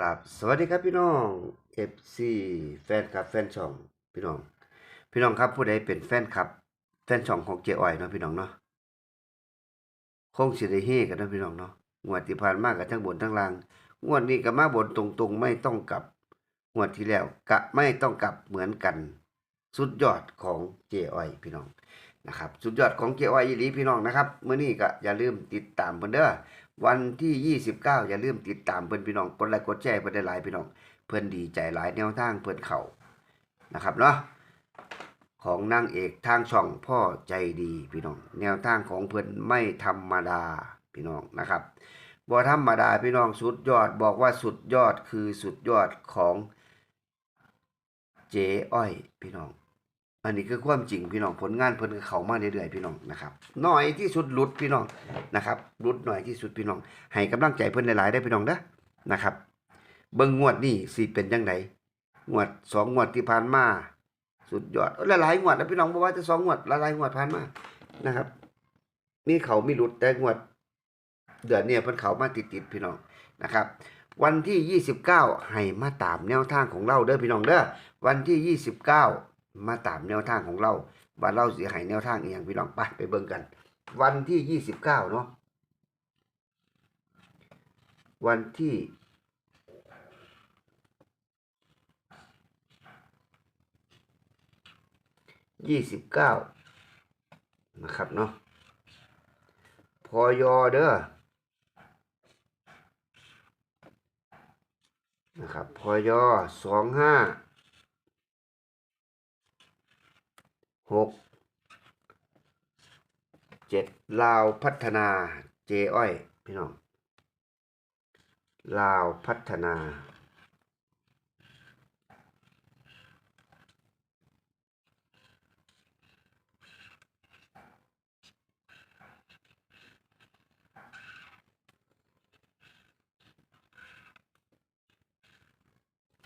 ครับสวัสดีครับพี่น้อง FC แฟนคลับแฟนช่องพี่น้อง พี่น้องครับผู้ใดเป็นแฟนคลับ แฟนช่องของเจอ้อยเนาะพี่น้องเนาะคงสิได้เฮกันนะพี่น้องเนาะงวดที่ผ่านมากับทั้งบนทั้งล่างงวดนี้ก็มาบนตรงๆ ไม่ต้องกลับงวดที่แล้วกะไม่ต้องกลับเหมือนกัน สุดยอดของเจอ้อยพี่น้องนะครับ สุดยอดของเจอ้อยอีหลีพี่น้องนะครับเมื้อนี้ก็อย่าลืมติดตามเพิ่นเด้อ วันที่ 29 อย่าลืมติดตามเพื่อนพี่น้องกดไลค์กดแชร์เพื่อนได้หลายพี่น้อง เพื่อนดีใจหลายแนวทางเพื่อนเขานะครับเนาะของนางเอกทางช่องพ่อใจดีพี่น้อง แนวทางของเพื่อนไม่ธรรมดาพี่น้องนะครับบ่ธรรมดาพี่น้องสุดยอดบอกว่าสุดยอดคือสุดยอดของเจ๊อ้อยพี่น้อง อันนี้คือความจริงพี่น้องผลงานเพิ่นก็เข้ามาเรื่อยๆพี่น้องนะครับน้อยที่สุดหลุดพี่น้องนะครับหลุดหน่อยที่สุดพี่น้อง ให้กำลังใจเพิ่นหลายๆได้พี่น้องเด้อนะครับ เบิ่งงวดนี้สิเป็นจังไดงวดสองงวดที่ผ่านมาสุดยอดหลายๆงวดนะพี่น้องบ่ว่าจะสองงวดหลายๆงวดผ่านมานะครับมีเขามีหลุดแต่งวด เดือนเนี้เพิ่นเขามาติดๆพี่น้องนะครับวันที่ 29 ให้มาตามแนวทางของเราเด้อพี่น้องเด้อวันที่ 29 มาตามแนวทางของเราว่าเราสิให้แนวทางอีหยังพี่น้องไปไปเบิ่งกัน วันที่29เก้าเนาะวันที่29นะครับเนาะพอยอเด้อนะครับพอยอสองห้า หกเจ็ดลาวพัฒนาเจอ้อย พี่น้องลาวพัฒนา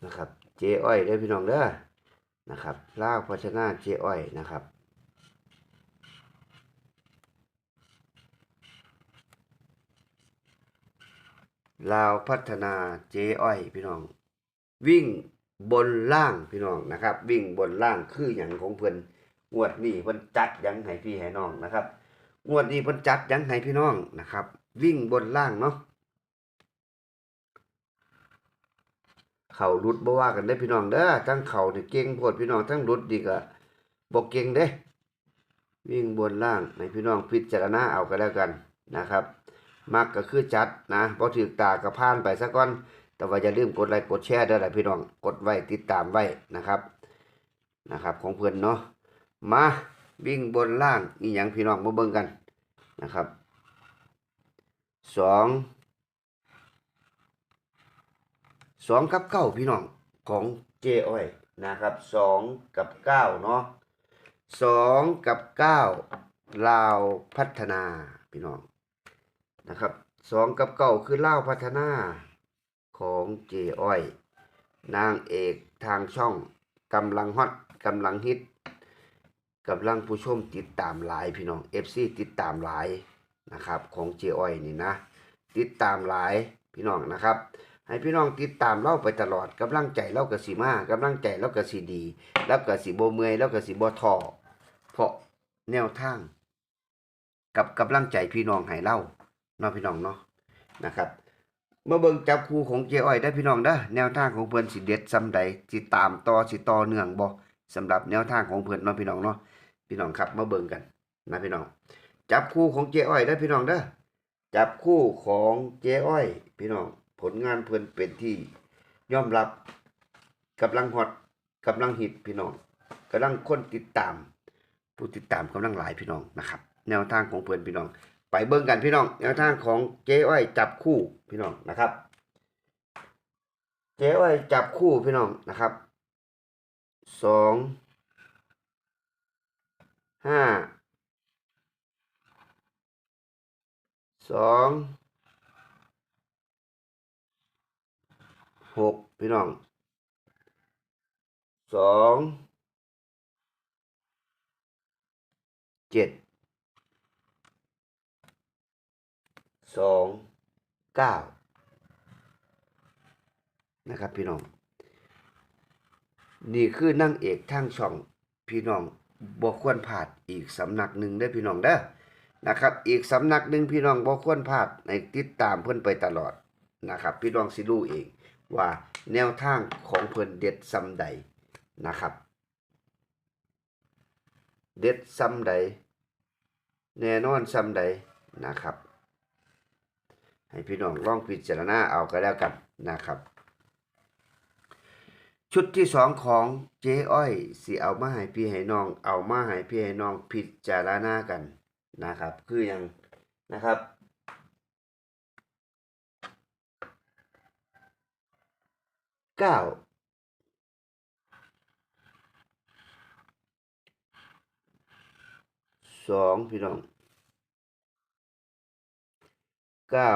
นะครับ เจอ้อยเด้อพี่น้องเด้อ นะครับลาวพัฒนาเจอ้อยนะครับ ลาวพัฒนาเจอ้อยพี่น้อง วิ่งบนล่างพี่น้องนะครับ วิ่งบนล่างคืออย่างของเพิ่อนงวดนี้เพิ่นจัดยังให้พี่ให้น้องนะครับงวดนี้เพิ่นจัดยังให้พี่น้องนะครับ วิ่งบนล่างเนาะ เขารุดบ่ว่ากันได้พี่น้องเด้อทั้งเขาเนี่ยเก่งโพดพี่น้องทั้งรุดดีก็บ่เก่งเด้ วิ่งบนล่างให้พี่น้องพิจารณาเอาก็แล้วกันนะครับ มักก็คือจัดนะบ่ถือตาก็ผ่านไปซะก่อน แต่ว่าอย่าลืมกดไลค์กดแชร์เด้อล่ะพี่น้องกดไว้ติดตามไว้นะครับนะครับ ของเพิ่อนเนาะมาวิ่งบนล่างอีหยังพี่น้องมาเบิ่งกันนะครับสอง สองกับเก้าพี่น้องของเจอ้อยนะครับสองกับเก้าเนาะสองกับเก้าลาวพัฒนาพี่น้องนะครับสองกับเก้าคือลาวพัฒนาของเจอ้อย นางเอกทางช่องกำลังฮอตกำลังฮิตกำลังผู้ชมติดตามหลายพี่น้อง FC ติดตามหลายนะครับของเจอ้อยนี่นะ ติดตามหลายพี่น้องนะครับ ให้พี่น้องติดตามเราไปตลอดกำลังใจเราก็สิมากำลังใจเราก็สิดีแล้วก็สิบ่เมื่อยแล้วก็สิบ่ท้อเพราะแนวทาง กับกำลังใจพี่น้องให้เรานาะพี่น้องเนาะนะครับเมื่อเบิ่งจับคู่ของเจ้อ้อยได้พี่น้องเด้อแนวทางของเพิ่นสิเด็ดซ้ำใดสิตามต่อสิต่อเนื่องบ่สำหรับแนวทางของเพิ่อนเนาะพี่น้องเนาะพี่น้องครับมาเบิ่งกันนะพี่น้อง จับคู่ของเจ้อ้อยได้พี่น้องเด้อจับคู่ของเจ้อ้อย พี่น้อง ผลงานเพิ่อนเป็นที่ยอมรับกำลังฮอตกำลังฮิตพี่น้องกำลังคนติดตาม ผู้ติดตามกำลังหลายพี่น้องนะครับ แนวทางของเพิ่อนพี่น้อง ไปเบิ่งกันพี่น้อง แนวทางของเจ๊อ้อยจับคู่พี่น้องนะครับ เจ๊อ้อยจับคู่พี่น้องนะครับสองห้าสอง หกพี่น้องสองเจ็ดสองเก้านะครับพี่น้อง นี่คือนางเอกทางช่องพี่น้องบ่ควรพลาดอีกสำนักหนึ่งเด้พี่น้องเด้อนะครับ อีกสำนักหนึ่งพี่น้องบ่ควรพลาดในติดตามเพิ่อนไปตลอดนะครับ พี่น้องสิรู้เอง ว่าแนวทางของเพิ่นเด็ดซำใดนะครับ เด็ดซำใด แน่นอนซำใดนะครับ ให้พี่น้องลองพิจารณาเอาก็แล้วกันนะครับ ชุดที่สองของเจ๊อ้อยสิเอามาให้พี่ให้น้อง เอามาให้พี่ให้น้องพิจารณากันนะครับ คืออย่างนะครับ เก้าสองพี่น้องเก้า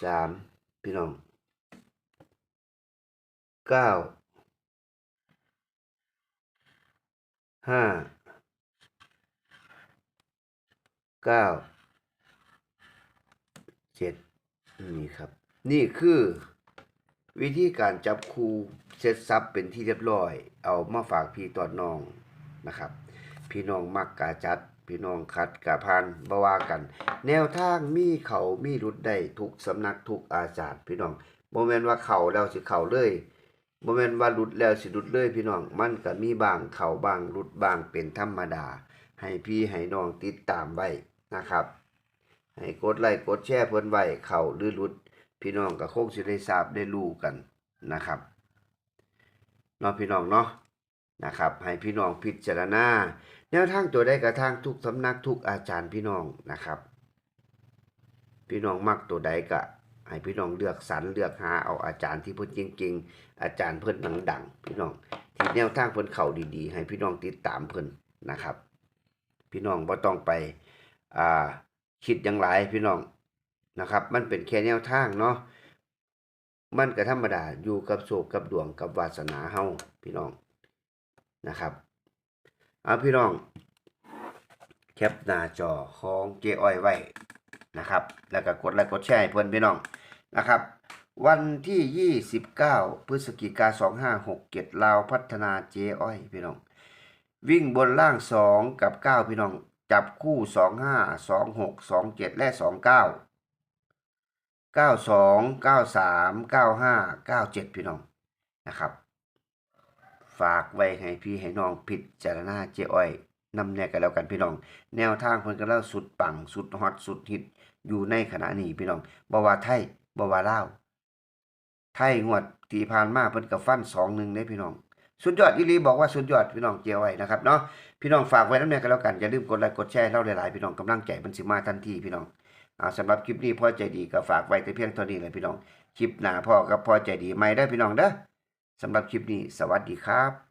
สามพี่น้องเก้าห้าเก้าเจ็ด นี่ครับ นี่คือ วิธีการจับคูเซตซับเป็นที่เรียบร้อย เอามาฝากพี่ตอนน้องนะครับ พี่น้องมักกาจัด พี่น้องคัดกาพันบวากัน แนวทางมีเขามีรุดได้ทุกสำนักทุกอาจารย์ พี่น้องโมเมนว่าเขาแล้วสิเขาเลยโมเมนว่ารุดแล้วสิรุดเลย พี่น้องมันก็มีบางเขาบางรุดบางเป็นธรรมดา ให้พี่ให้น้องติดตามไว้นะครับ ให้กดไลค์กดแชร์เพิ่นไว้เข่าหรือรุด พี่น้องก็คงสิได้ทราบได้รู้กันนะครับเนาะพี่น้องเนาะนะครับ ให้พี่น้องพิจารณาแนวทางตัวใดกระทางทุกสำนักทุกอาจารย์พี่น้องนะครับ พี่น้องมักตัวใดก็ให้พี่น้องเลือกสรรเลือกหาเอาอาจารย์ที่เพิ่นจริง ๆ อาจารย์เพิ่นดังๆพี่น้องที่แนวทางเพิ่นเข้าดีๆ ให้พี่น้องติดตามเพิ่นนะครับ พี่น้องบ่ต้องไปอ่า คิดอย่างไรพี่น้องนะครับ มันเป็นแค่แนวทางเนาะมันก็ธรรมดาอยู่กับโศกกับดวงกับวาสนาเฮาพี่น้องนะครับเอาพี่น้อง แคปหน้าจอของเจอ้อยไว้นะครับ แล้วก็กดไลค์กดแชร์ให้เพื่อนพี่น้องนะครับ วันที่ 29 พฤศจิกา2567ลาวพัฒนาเจอ้อยพี่น้อง วิ่งบนล่าง 2 กับ 9 พี่น้อง จับคู่ 25 26 27 และ 29 92 93 95 97 พี่น้องนะครับ ฝากไว้ให้พี่ให้น้องพิดจารณาเจอ้อยนำแนกันแล้วกันพี่น้อง แนวทางเพิ่นก็แล้วสุดปังสุดฮอตสุดฮิตอยู่ในขณะนี้พี่น้องบ่ว่าไทยบ่ว่าลาไทยงวดทีผ่านมาเพิ่นก็ฟัน2-1เด้พี่น้อง สุดยอดอีลีบอกว่าสุดยอดพี่น้องเจียวไว้นะครับเนาะพี่น้องฝากไว้นำเนกันแล้วกันอย่าลืมกดไลค์กดแชร์เล่าหลายๆพี่น้องกำลังใจมันสิมาทันทีพี่น้องอ่าสำหรับคลิปนี้พ่อใจดีก็ฝากไว้แต่เพียงเท่านี้เลยพี่น้องคลิปหน้าพ่อกับพ่อใจดีไม่ได้พี่น้องเด้อสำหรับคลิปนี้สวัสดีครับ